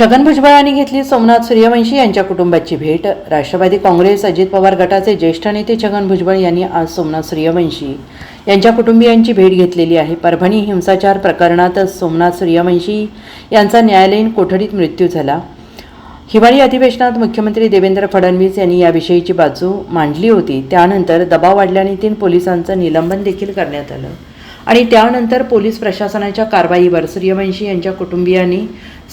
छगन भुजबळांनी घेतली सोमनाथ सूर्यवंशी यांच्या कुटुंबाची भेट. राष्ट्रवादी काँग्रेस अजित पवार गटाचे ज्येष्ठ नेते छगन भुजबळ यांनी आज सोमनाथ सूर्यवंशी यांच्या कुटुंबियांची भेट घेतलेली आहे. परभणी हिंसाचार प्रकरणात सोमनाथ सूर्यवंशी यांचा न्यायालयीन कोठडीत मृत्यू झाला. हिवाळी अधिवेशनात मुख्यमंत्री देवेंद्र फडणवीस यांनी याविषयीची बाजू मांडली होती. त्यानंतर दबाव वाढल्याने तीन पोलिसांचं निलंबन देखील करण्यात आलं. आणि त्यानंतर पोलीस प्रशासनाच्या कारवाईवर सूर्यवंशी यांच्या कुटुंबियांनी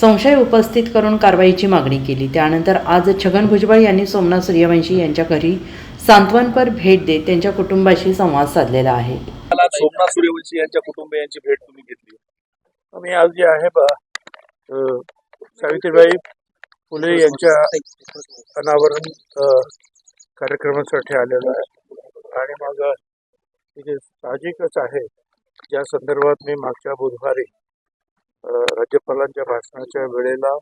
संशय उपस्थित करून कारवाईची मागणी केली. त्यानंतर आज छगन भुजबळ यांनी सोमनाथ सूर्यवंशी यांच्या घरी सांत्वनपर भेट देत त्यांच्या कुटुंबाशी संवाद साधलेला आहे. मला सोमनाथ सूर्यवंशी यांच्या कुटुंबियांची भेट तुम्ही घेतली. आम्ही आज जे आहे बा सावित्रीबाई फुले यांच्या अनावरण कार्यक्रमासाठी आलेलो आहे. आणि मग साहजिकच आहे ज्या संदर्भात मी मागच्या बुधवारी राज्यपालांच्या भाषणाच्या वेळेला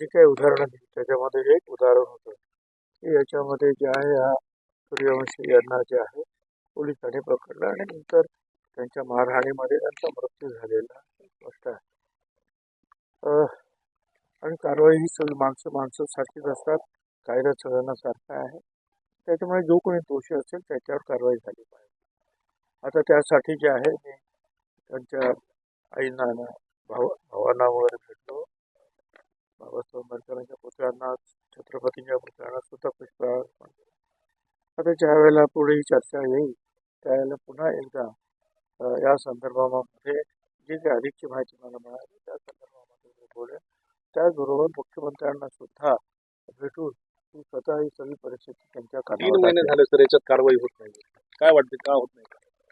जी काही उदाहरणं दिली त्याच्यामध्ये एक उदाहरण होतं. की याच्यामध्ये जे आहे हा सूर्यवंशी यांना जे आहे पोलिसांनी पकडलं आणि नंतर त्यांच्या मारहाणीमध्ये त्यांचा मृत्यू झालेला गोष्ट स्पष्ट आहे. आणि कारवाई ही सगळी माणसं माणसं सारखीच असतात कायदा सगळ्यांना सारखा आहे. त्याच्यामुळे जो कोणी दोषी असेल त्याच्यावर कारवाई झाली पाहिजे. आता त्यासाठी जे आहे मी त्यांच्या आईंना भाव भावांना वगैरे भेटलो बाबासाहेब आंबेडकरांच्या पुतळ्यांना छत्रपतींच्या पुतळ्यांना सुद्धा पुष्पहार. आता ज्या वेळेला पुढे ही चर्चा येईल त्यावेळेला पुन्हा एकदा या संदर्भामध्ये जी काही अधिकची माहिती मला मिळाली त्या संदर्भामध्ये मी बोलेन त्याचबरोबर मुख्यमंत्र्यांना सुद्धा भेटून स्वतः ही सगळी परिस्थिती त्यांच्या तीन कानावर महिने टाकेन. झाले सर याच्यात कारवाई होत नाही काय वाटते का होत नाही